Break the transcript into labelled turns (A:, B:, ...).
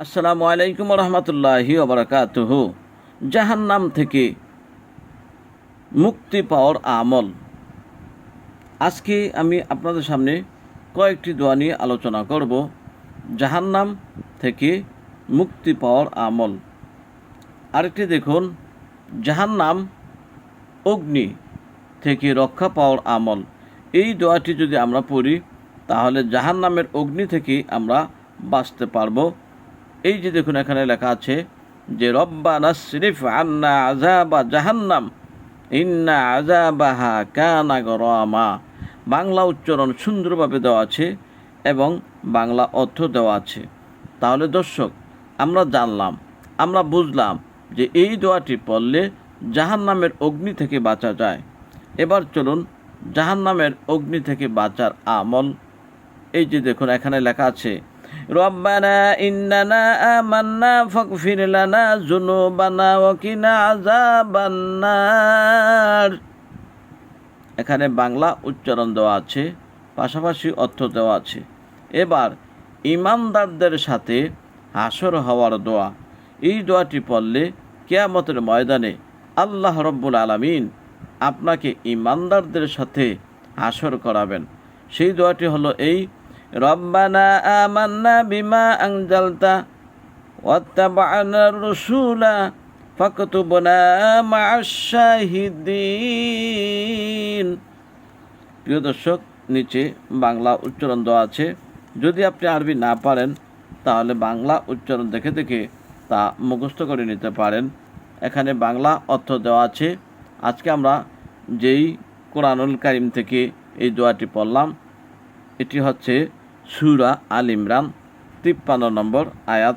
A: আসসালামু আলাইকুম রহমতুল্লাহি ওবরাকাতুহ। জাহান্নাম থেকে মুক্তি পাওয়ার আমল। আজকে আমি আপনাদের সামনে কয়েকটি দোয়া নিয়ে আলোচনা করব। জাহান্নাম থেকে মুক্তি পাওয়ার আমল। আরেকটি দেখুন, জাহান্নাম অগ্নি থেকে রক্ষা পাওয়ার আমল। এই দোয়াটি যদি আমরা পড়ি, তাহলে জাহান্নামের অগ্নি থেকে আমরা বাঁচতে পারব। এই যে দেখুন এখানে লেখা আছে যে, রব্বানা শরীফ আন্না আজাবা জাহান্নাম, ইন্না আজাবাহা কানা গরমা। বাংলা উচ্চারণ সুন্দরভাবে দেওয়া আছে এবং বাংলা অর্থ দেওয়া আছে। তাহলে দর্শক, আমরা জানলাম, আমরা বুঝলাম যে এই দোয়াটি পড়লে জাহান্নামের অগ্নি থেকে বাঁচা যায়। এবার চলুন জাহান্নামের অগ্নি থেকে বাঁচার আমল। এই যে দেখুন, এখানে লেখা আছে রব্বানা ইন্নানা আমান্না ফাগফির লানা যুনুবানা ওয়া কিনা আযাবান্নার। এখানে বাংলা উচ্চারণ দেওয়া আছে, পাশাপাশি অর্থ দেওয়া আছে। এবার ইমানদারদের সাথে হাসর হওয়ার দোয়া। এই দোয়াটি পড়লে কেয়ামতের ময়দানে আল্লাহ রব্বুল আলামিন আপনাকে ইমানদারদের সাথে হাসর করাবেন। সেই দোয়াটি হলো এই রব্বানা আমান্না বিমা আনজালতা ওয়াত্তাবা'না রসুলা ফাকতুবনা মা'আশ শাহিদিন প্রিয় দর্শক, নিচে বাংলা উচ্চারণ দেওয়া আছে। যদি আপনি আরবি না পারেন, তাহলে বাংলা উচ্চারণ দেখে দেখে তা মুখস্থ করে নিতে পারেন। এখানে বাংলা অর্থ দেওয়া আছে। আজকে আমরা যেই কোরআনুল কারিম থেকে এই দোয়াটি পড়লাম, এটি হচ্ছে সুরা আল ইমরান তিপ্পান্ন নম্বর আয়াত।